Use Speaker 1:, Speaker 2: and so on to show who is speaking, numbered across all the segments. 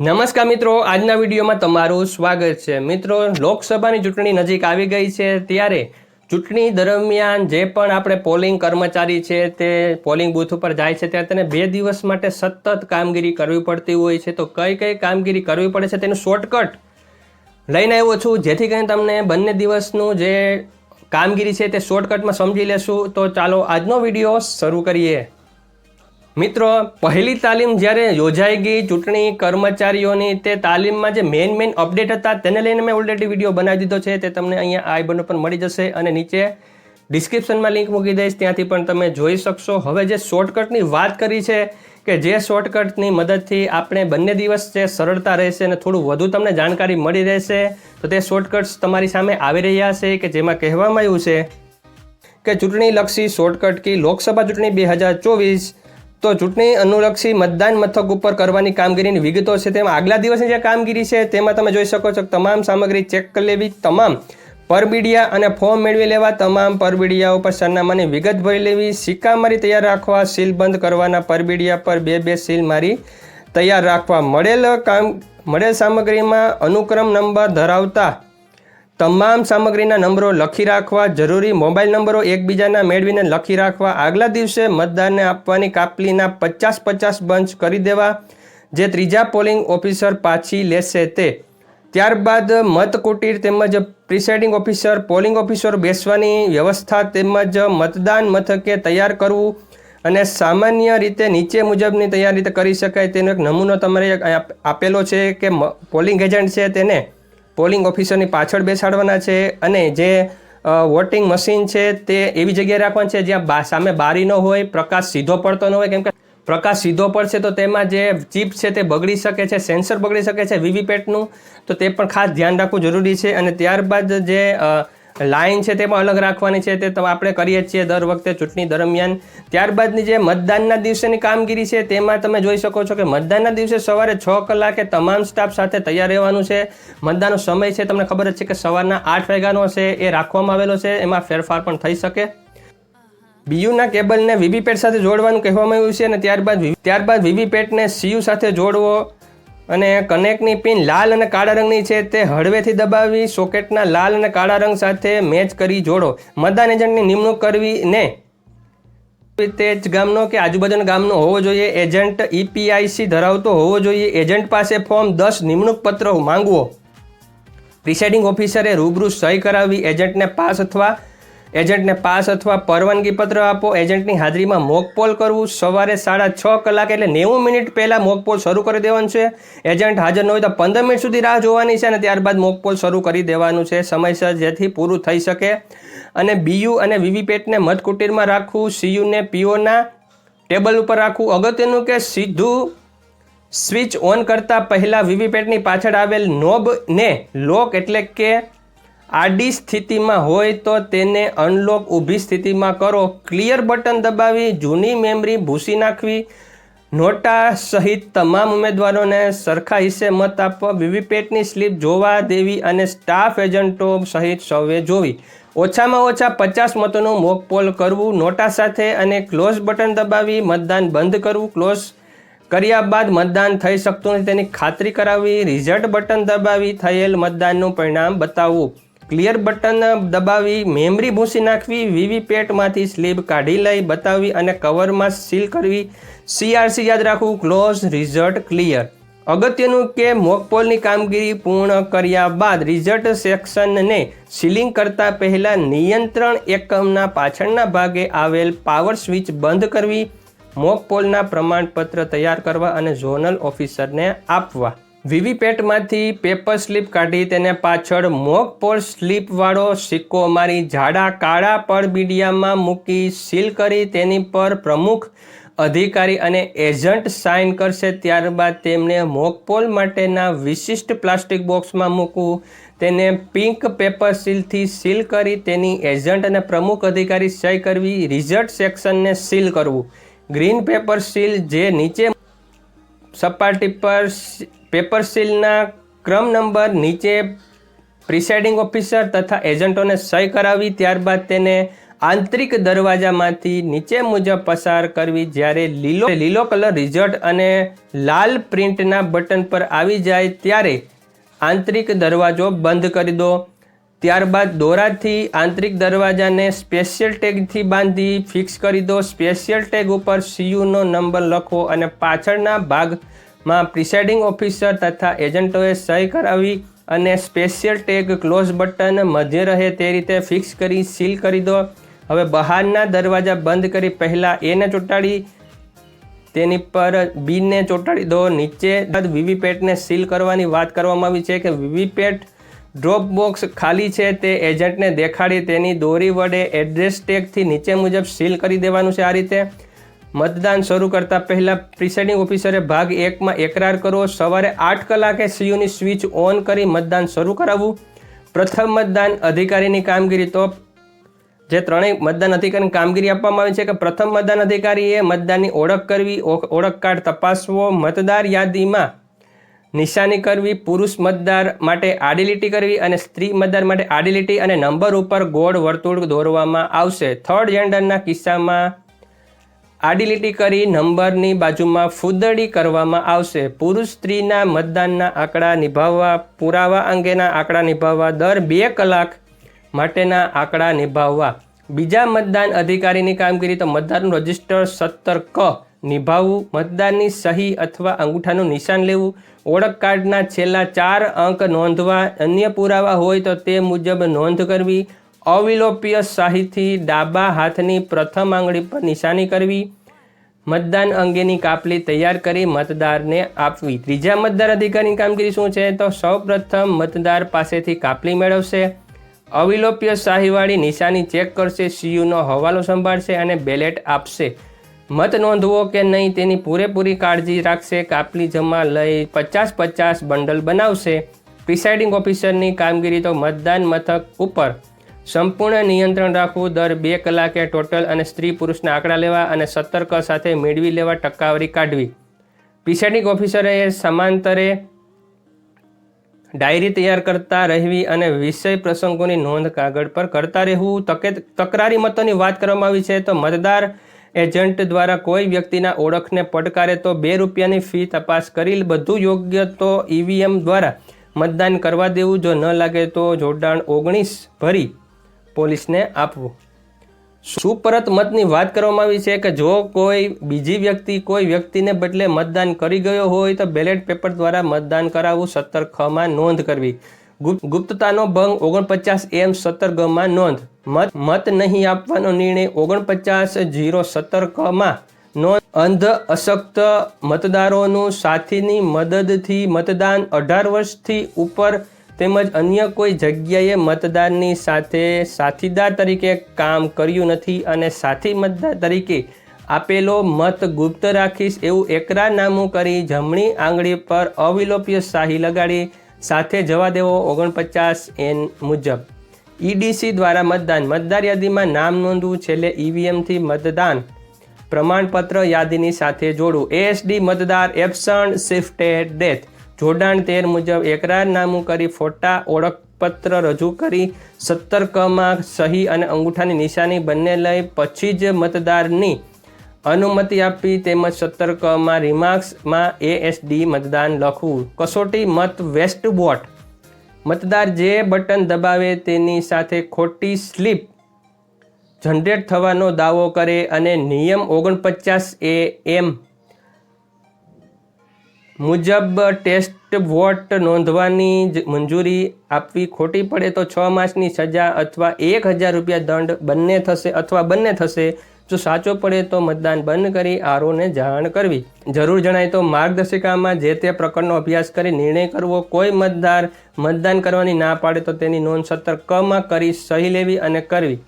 Speaker 1: નમસ્કાર મિત્રો, આજના વિડીયોમાં તમારું સ્વાગત છે. મિત્રો, લોકસભાની ચૂંટણી નજીક આવી ગઈ છે ત્યારે ચૂંટણી દરમિયાન જે પણ આપણે પોલિંગ કર્મચારી છે તે પોલિંગ બૂથ ઉપર જાય છે ત્યારે તેને બે દિવસ માટે સતત કામગીરી કરવી પડતી હોય છે. તો કઈ કઈ કામગીરી કરવી પડે છે તેનું શોર્ટકટ લઈને આવ્યો છું. જેથી કરીને તમને બંને દિવસનું જે કામગીરી છે તે શોર્ટકટમાં સમજી લેશું. તો ચાલો આજનો વીડિયો શરૂ કરીએ. મિત્રો, પહેલી તાલીમ જ્યારે યોજાઈ ગઈ, ચૂંટણી કર્મચારીઓની, તે તાલીમમાં જે મેઇન મેઇન અપડેટ હતા, તેને લઈને મેં ઓલરેડી વીડિયો બનાવી દીધો છે. તે તમને અહીંયા આઈ બટન પર મળી જશે અને નીચે ડિસ્ક્રિપ્શનમાં લિંક મૂકી દઈશ. ત્યાંથી પણ તમે જોઈ શકશો. હવે જે શોર્ટકટની વાત કરી છે કે જે શોર્ટકટની મદદથી આપણે બંને દિવસ જે સરળતા રહેશે અને થોડું વધુ તમને જાણકારી મળી રહેશે, તો તે શોર્ટકટ્સ તમારી સામે આવી રહ્યા છે કે જેમાં કહેવામાં આવ્યું છે કે ચૂંટણીલક્ષી શોર્ટકટ કી લોકસભા ચૂંટણી બે હજાર ચોવીસ તો ચૂંટણી અનુલક્ષી મતદાન મથક ઉપર કરવાની કામગીરીની વિગતો છે. તેમાં આગલા દિવસની જે કામગીરી છે, તેમાં તમે જોઈ શકો છો તમામ સામગ્રી ચેક કરી લેવી, તમામ પરબીડિયા અને ફોર્મ મેળવી લેવા, તમામ પરબીડિયા ઉપર સરનામાની વિગત ભરી લેવી સિક્કા મારી તૈયાર રાખવા, સીલ બંધ કરવાના પરબીડિયા પર બે બે સીલ મારી તૈયાર રાખવા. મળેલ કામ, મળેલ સામગ્રીમાં અનુક્રમ નંબર ધરાવતા તમામ સામગ્રીના નંબરો લખી રાખવા જરૂરી મોબાઈલ નંબરો એકબીજાના મેળવીને લખી રાખવા. આગલા દિવસે મતદારને આપવાની કાપલીના પચાસ પચાસ બંચ કરી દેવા, જે ત્રીજા પોલિંગ ઓફિસર પાછી લેશે તે. ત્યારબાદ મતકુટીર તેમજ પ્રિસાઇડિંગ ઓફિસર, પોલિંગ ઓફિસર બેસવાની વ્યવસ્થા તેમજ મતદાન મથકે તૈયાર કરવું અને સામાન્ય રીતે નીચે મુજબની તૈયારી કરી શકાય તેનો એક નમૂનો તમારે આપેલો છે કે પોલિંગ એજન્ટ છે તેને? પોલિંગ ઓફિસરની પાછળ બેસાડવાના છે અને જે વોટિંગ મશીન છે તે એવી જગ્યાએ રાખવાનું છે જ્યાં સામે બારી ન હોય, પ્રકાશ સીધો પડતો ન હોય, કેમ કે પ્રકાશ સીધો પડશે તો તેમાં જે ચીપ છે તે બગડી શકે છે, સેન્સર બગડી શકે છે, વીવીપેટનું, તો તે પણ ખાસ ધ્યાન રાખવું જરૂરી છે અને ત્યારબાદ જે અ, લાઈન છે તે પણ અલગ રાખવાની છે તે આપણે કરીએ જ છીએ દર વખતે ચૂંટણી દરમિયાન. ત્યારબાદની જે મતદાનના દિવસેની કામગીરી છે તેમાં તમે જોઈ શકો છો કે મતદાનના દિવસે સવારે છ કલાકે તમામ સ્ટાફ સાથે તૈયાર રહેવાનું છે. મતદાનનો સમય છે તમને ખબર જ છે કે સવારના આઠ વાગ્યાનો છે એ રાખવામાં આવેલો છે એમાં ફેરફાર પણ થઈ શકે. બીયુના કેબલને વીવીપેટ સાથે જોડવાનું કહેવામાં આવ્યું છે અને ત્યારબાદ ત્યારબાદ વીવીપેટને સીયુ સાથે જોડવો. અને કનેક્ટની પિન લાલ અને કાળા રંગની છે, તે હળવેથી દબાવી સોકેટના લાલ અને કાળા રંગ સાથે મેચ કરી જોડો. મતદાન એજન્ટની નિમણૂક કરવી ને તે જ ગામનો કે આજુબાજુના ગામનો હોવો જોઈએ. એજન્ટ ઈપીઆઈસી ધરાવતો હોવો જોઈએ. એજન્ટ પાસે ફોર્મ દસ નિમણૂક પત્ર માંગવો. પ્રિસાઇડિંગ ઓફિસરે રૂબરૂ સહી કરાવી. એજન્ટને પાસ અથવા એજન્ટને પાસ અથવા પરવાનગી પત્ર આપો, એજન્ટની હાજરીમાં મોકપોલ કરવું, સવારે સાડા છ કલાક એટલે નેવું મિનિટ પહેલાં મોકપોલ શરૂ કરી દેવાનું છે. એજન્ટ હાજર ન હોય તો પંદર મિનિટ સુધી રાહ જોવાની છે અને ત્યારબાદ મોકપોલ શરૂ કરી દેવાનું છે. સમયસર જેથી પૂરું થઈ શકે. અને બીયુ અને વીવીપેટને મધકુટીરમાં રાખવું, સીયુને પીઓના ટેબલ ઉપર રાખવું. અગત્યનું કે સીધું સ્વિચ ઓન કરતાં પહેલાં વીવીપેટની પાછળ આવેલ નોબને લોક એટલે કે આડી સ્થિતિમાં હોય તો તેને અનલોક ઊભી સ્થિતિમાં કરો. ક્લિયર બટન દબાવી, જૂની મેમરી ભૂસી નાખવી. નોટા સહિત તમામ ઉમેદવારોને સરખા હિસ્સે મત આપવા, વીવીપેટની સ્લીપ જોવા દેવી અને સ્ટાફ એજન્ટો સહિત સૌએ જોવી. ઓછામાં ઓછા પચાસ મતોનું મોક પોલ કરવું, નોટા સાથે અને ક્લોઝ બટન દબાવી, મતદાન બંધ કરવું. ક્લોઝ કર્યા બાદ મતદાન થઈ શકતું નથી, તેની ખાતરી કરાવવી રિઝલ્ટ બટન દબાવી થયેલ મતદાનનું પરિણામ બતાવવું. ક્લિયર બટન દબાવી મેમરી ભૂંસી નાખવી વીવીપેટમાંથી સ્લીપ કાઢી લઈ બતાવવી અને કવરમાં સીલ કરવી. સીઆરસી યાદ રાખવું ક્લોઝ રિઝલ્ટ ક્લિયર અગત્યનું કે મોકપોલની કામગીરી પૂર્ણ કર્યા બાદ રિઝલ્ટ સેક્શનને સીલિંગ કરતા પહેલાં નિયંત્રણ એકમના પાછળના ભાગે આવેલ પાવર સ્વિચ બંધ કરવી, મોકપોલના પ્રમાણપત્ર તૈયાર કરવા અને ઝોનલ ઓફિસરને આપવા. વીવીપેટમાંથી પેપર સ્લીપ કાઢી તેને પાછળ મોક પોલ સ્લીપવાળો સિક્કો મારી જાડા કાળા પડબીડિયામાં મૂકી સીલ કરી તેની પર પ્રમુખ અધિકારી અને એજન્ટ સાઇન કરશે. ત્યારબાદ તેમને મોકપોલ માટેના વિશિષ્ટ પ્લાસ્ટિક બોક્સમાં મૂકવું. તેને પિંક પેપર સીલથી સીલ કરી તેની એજન્ટ અને પ્રમુખ અધિકારી સહી કરવી. રિઝલ્ટ સેક્શનને સીલ કરવું. ગ્રીન પેપર સીલ જે નીચે સપાટી પર પેપર સીલના ક્રમ નંબર નીચે પ્રિસાઇડિંગ ઓફિસર તથા એજન્ટોને સહી કરાવી, ત્યારબાદ તેને આંતરિક દરવાજામાંથી નીચે મુજબ પસાર કરવી. જ્યારે લીલો લીલો કલર રિઝલ્ટ અને લાલ પ્રિન્ટના બટન પર આવી જાય, ત્યારે આંતરિક દરવાજો બંધ કરી દો. ત્યારબાદ દોરાથી આંતરિક દરવાજાને સ્પેશિયલ ટેગથી બાંધી ફિક્સ કરી દો. સ્પેશિયલ ટેગ ઉપર સીયુનો નંબર લખો અને પાછળના ભાગમાં પ્રિસાઇડિંગ ઓફિસર તથા એજન્ટોએ સહી કરાવી અને સ્પેશિયલ ટેગ ક્લોઝ બટન મધ્ય રહે તે રીતે ફિક્સ કરી સીલ કરી દો. હવે બહારના દરવાજા બંધ કરી પહેલાં એને ચોંટાડી, તેની પર બીને ચોંટાડી દો. નીચે વીવીપેટને સીલ કરવાની વાત કરવામાં આવી છે કે વીવીપેટ ડ્રોપ બોક્સ ખાલી છે તે એજન્ટને દેખાડી તેની દોરી વડે એડ્રેસ ટેગથી નીચે મુજબ સીલ કરી દેવાનું છે આ રીતે. મતદાન શરૂ કરતા પહેલાં પ્રિસાઇડિંગ ઓફિસરે ભાગ એકમાં એકરાર કરવો સવારે આઠ કલાકે સીયુની સ્વિચ ઓન કરી મતદાન શરૂ કરાવવું. પ્રથમ મતદાન અધિકારીની કામગીરી તો જે ત્રણેય મતદાન અધિકારીની કામગીરી આપવામાં આવી છે કે પ્રથમ મતદાન અધિકારીએ મતદાનની ઓળખ કરવી ઓળખ કાર્ડ તપાસવો, મતદાર યાદીમાં નિશાની કરવી, પુરુષ મતદાર માટે આડી કરવી અને સ્ત્રી મતદાર માટે આડી અને નંબર ઉપર ગોળ વર્તુળ દોરવામાં આવશે. થર્ડ જેન્ડરના કિસ્સામાં આડી લીટી કરી નંબરની બાજુમાં ફૂદડી કરવામાં આવશે. પુરુષ સ્ત્રીના મતદાનના આંકડા નિભાવવા, પુરાવા અંગેના આંકડા નિભાવવા દર બે કલાક માટેના આંકડા નિભાવવા. બીજા મતદાન અધિકારીની કામગીરી તો મતદારનું રજિસ્ટર સત્તર ક નિભાવવું, મતદાનની સહી અથવા અંગૂઠાનું નિશાન લેવું, ઓળખ કાર્ડના છેલ્લા ચાર અંક નોંધવા, અન્ય પુરાવા હોય તો તે મુજબ નોંધ કરવી અવિલોપ્ય શાહીથી ડાબા હાથની પ્રથમ આંગળી પર નિશાની કરવી, મતદાન અંગેની કાપલી તૈયાર કરી મતદારને આપવી. ત્રીજા મતદાર અધિકારીની કામગીરી શું છે? તો સૌપ્રથમ મતદાર પાસેથી કાપલી મેળવશે. અવિલોપ્ય શાહીવાળી નિશાની ચેક કરશે, સીયુનો હવાલો સંભાળશે અને બેલેટ આપશે. મત નોંધવો કે નહીં તેની પૂરેપૂરી કાળજી રાખશે. કાપલી જમા લઈ પચાસ પચાસ બંડલ બનાવશે. પ્રિસાઇડિંગ ઓફિસરની કામગીરી તો મતદાન મથક ઉપર સંપૂર્ણ નિયંત્રણ રાખવું દર બે કલાકે ટોટલ અને સ્ત્રી પુરુષના આંકડા લેવા અને સતર્ક સાથે મેળવી લેવા ટકાવારી કાઢવી. પ્રિસાઇડિંગ ઓફિસરે સમાંતરે ડાયરી તૈયાર કરતા રહેવી અને વિષય પ્રસંગોની નોંધ કાગળ પર કરતા રહેવું. તકે તકરારી મતોની વાત કરવામાં આવી છે તો મતદાર એજન્ટ દ્વારા કોઈ વ્યક્તિના ઓળખને પડકારે તો બે રૂપિયાની ફી તપાસ કરી બધું યોગ્ય તો ઈવીએમ દ્વારા મતદાન કરવા દેવું. જો ન લાગે તો જોડાણ ઓગણીસ ભરી પોલીસને આપવું. સુપરત મતની વાત કરવામાં આવી છે કે જો કોઈ બીજી વ્યક્તિ કોઈ વ્યક્તિને બદલે મતદાન કરી ગયો હોય તો બેલેટ પેપર દ્વારા મતદાન કરાવવું સત્તર ખમાં નોંધ કરવી. ગુપ્તતાનો ભંગ ઓગણપચાસ એમ સત્તર ગમાં નોંધ. મત મત નહીં આપવાનો નિર્ણય ઓગણપચાસ જીરો સત્તર કમાં નોંધ. અંધ, અશક્ત મતદારોનું સાથીની મદદથી મતદાન અઢાર વર્ષથી ઉપર તેમજ અન્ય કોઈ જગ્યાએ મતદારની સાથે સાથીદાર તરીકે કામ કર્યું નથી અને સાથી મતદાર તરીકે આપેલો મત ગુપ્ત રાખીશ એવું એકરારનામું કરી જમણી આંગળી પર અવિલોપ્ય શાહી લગાડી સાથે જવા દેવો ઓગણપચાસ એન મુજબ. ઈડીસી દ્વારા મતદાન. મતદાર યાદીમાં નામ નોંધવું છેલ્લે ઈવીએમથી મતદાન. પ્રમાણપત્ર યાદીની સાથે જોડવું એએસડી મતદાર એબસન્ટ શિફ્ટેડ ડેથ. જોડાણ તેર મુજબ એકરારનામું કરી ફોટા ઓળખપત્ર રજૂ કરી સત્તર કમાં સહી અને અંગૂઠાની નિશાની બંને લઈ પછી જ મતદારની અનુમતિ આપી તેમજ સત્તર કમાં રિમાર્ક્સમાં એએસડી મતદાન લખવું. કસોટી મત વેસ્ટ બોટ. મતદાર જે બટન દબાવે તેની સાથે ખોટી સ્લીપ જનરેટ થવાનો દાવો કરે અને નિયમ ઓગણપચાસ એ એમ મુજબ ટેસ્ટ વોટ નોંધવાની મંજૂરી આપવી ખોટી પડે તો છ માસની સજા અથવા એક હજાર રૂપિયા દંડ બંને થશે અથવા બંને થશે. જો સાચો પડે તો મતદાન બંધ કરી આરોને જાણ કરવી. જરૂર જણાય તો માર્ગદર્શિકામાં જે તે પ્રકરણનો અભ્યાસ કરી નિર્ણય કરવો. કોઈ મતદાર મતદાન કરવાની ના પાડે તો તેની નોંધ સત્તર કમાં કરી સહી લેવી અને કરવી.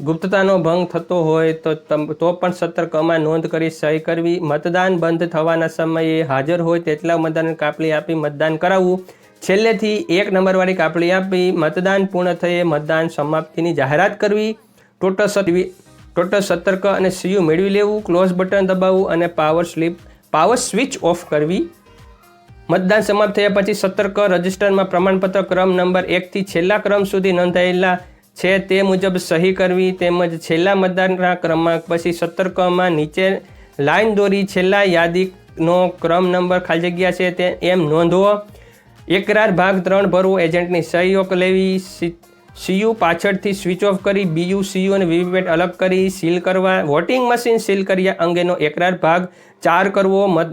Speaker 1: ગુપ્તતાનો ભંગ થતો હોય તો તો પણ સતર્કમાં નોંધ કરી સહી કરવી. મતદાન બંધ થવાના સમયે હાજર હોય તેટલા મતદાન કાપલી આપી મતદાન કરાવવું. છેલ્લેથી એક નંબરવાળી કાપલી આપી મતદાન પૂર્ણ થયે મતદાન સમાપ્તિની જાહેરાત કરવી. ટોટલ સત્વી ટોટલ સતર્ક અને સીયુ મેળવી લેવું. ક્લોઝ બટન દબાવવું અને power slip power switch off કરવી. મતદાન સમાપ્ત થયા પછી સતર્ક રજિસ્ટરમાં પ્રમાણપત્ર ક્રમ નંબર એકથી છેલ્લા ક્રમ સુધી નોંધાયેલા છે તે મુજબ સહી કરવી તેમજ છેલ્લા મતદાનના ક્રમાંક પછી સતર્કમાં નીચે લાઈન દોરી છેલ્લા યાદીનો ક્રમ નંબર ખાલી જગ્યા છે તે એમ નોંધવો એકરાર ભાગ ત્રણ ભરવો એજન્ટની સહીઓ લેવી. સીયુ પાછળથી સ્વિચ ઓફ કરી બીયુ સીયુ અને વીવીપેટ અલગ કરી સીલ કરવા. વોટિંગ મશીન સીલ કર્યા અંગેનો એકરાર ભાગ ચાર કરવો. મત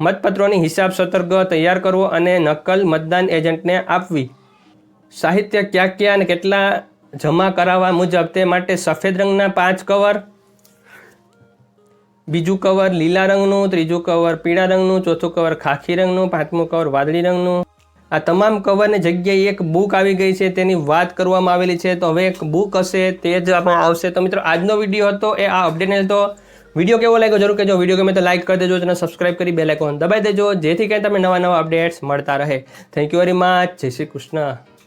Speaker 1: મતપત્રોની હિસાબ સતર્ક તૈયાર કરવો અને નકલ મતદાન એજન્ટને આપવી. સાહિત્ય ક્યાં ક્યાં અને કેટલા જમા કરાવવા મુજબ તે માટે સફેદ રંગના પાંચ કવર, બીજું કવર લીલા રંગનું, ત્રીજું કવર પીળા રંગનું, ચોથું કવર ખાખી રંગનું, પાંચમું કવર વાદળી રંગનું. આ તમામ કવરની જગ્યાએ એક બુક આવી ગઈ છે, તેની વાત કરવામાં આવેલી છે. તો હવે એક બુક હશે, તે જ આપણે આવશે. તો મિત્રો, આજનો વીડિયો હતો, એ આ અપડેટ હતો વીડિયો કેવો લાગ્યો જરૂર કહેજો. વીડિયો ગમે તો લાઈક કરી દેજો અને સબસ્ક્રાઇબ કરી બેલ આઇકોન દબાઈ દેજો, જેથી કંઈ તમને નવા નવા અપડેટ્સ મળતા રહે. થેન્ક યુ વેરી મચ જય શ્રી કૃષ્ણ.